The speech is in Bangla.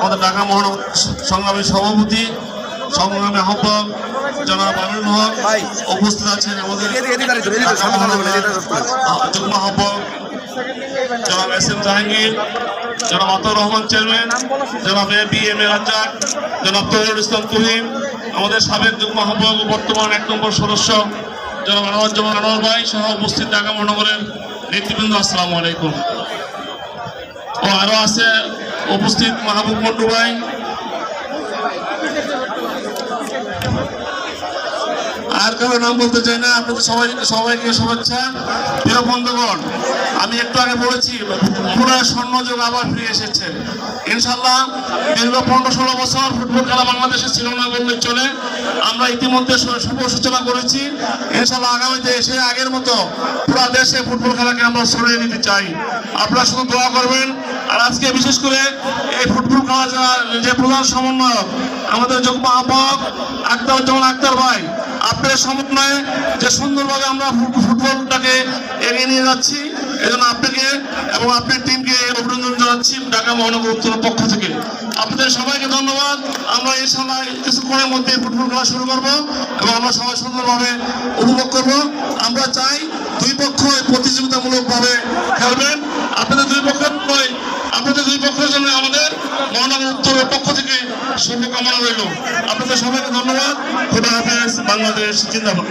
আমাদের ঢাকা মহানগর সংগ্রামী সভাপতি সংগ্রামী আহ্বায়ক জনাব আমিনুল হক ভাই। উপস্থিত আছেন আমাদের যুগ্ম আহ্বায়ক জনাব এস এম জাহাঙ্গীর জনাব আতর রহমান চেয়ারম্যান জনাব A B M A Razzak জনাব তৈরুল ইসলাম তুহিন আমাদের সাবেক যুগ্ম আহ্বায়ক বর্তমান এক নম্বর সদস্য জনাব আনোয়ার জামান আনোয়ার ভাই সহ উপস্থিত ঢাকা মহানগরের নেতৃবৃন্দ আসসালামু আলাইকুম ও আরও আছে উপস্থিত মাহবুব ভাই। আর কারও নাম বলতে চাই না, আপনাদের সবাই সবাইকে শুভেচ্ছা। প্রিয় বন্ধুগণ, আমি একটু আগে বলেছি, পুরো স্বর্ণযুগ আবার ফিরে এসেছে। ইনশাল্লাহ দীর্ঘ পনেরো ষোলো বছর ফুটবল খেলা বাংলাদেশে ছিল না বললে চলে। আমরা ইতিমধ্যে শুভ সূচনা করেছি। ইনশাল্লাহ আগামীতে এসে আগের মতো পুরো দেশে ফুটবল খেলাকে আমরা সরিয়ে নিতে চাই। আপনারা শুধু দোয়া করবেন আর আজকে বিশেষ করে এই ফুটবল খেলা যে প্রধান সমন্বয়ক, আমাদের যুগ্ম আহ্বায়ক আক্তারুজ্জামান আক্তার ভাই আপনার সমন্বয়ে যে সুন্দরভাবে আমরা ফুটবলটাকে এগিয়ে নিয়ে যাচ্ছি, এজন্য আপনাকে এবং আপনার টিমকে অভিনন্দন জানাচ্ছি ঢাকা মহানগর পক্ষ থেকে। আপনাদের সবাইকে ধন্যবাদ। আমরা এই সময় কিছুক্ষণের মধ্যে ফুটবল খেলা শুরু করব এবং আমরা সবাই সুন্দরভাবে উপভোগ করব। আমরা চাই দুই পক্ষ প্রতিযোগিতামূলকভাবে খেলবেন আপনাদের দুই পক্ষের নয় আপনাদের দুই পক্ষের জন্য আমাদের মহানগর উত্তরের পক্ষ থেকে শুভকামনা রইল। আপনাদের সবাইকে ধন্যবাদ। খোদা হাফেজ বাংলাদেশ জিন্দাবাদ।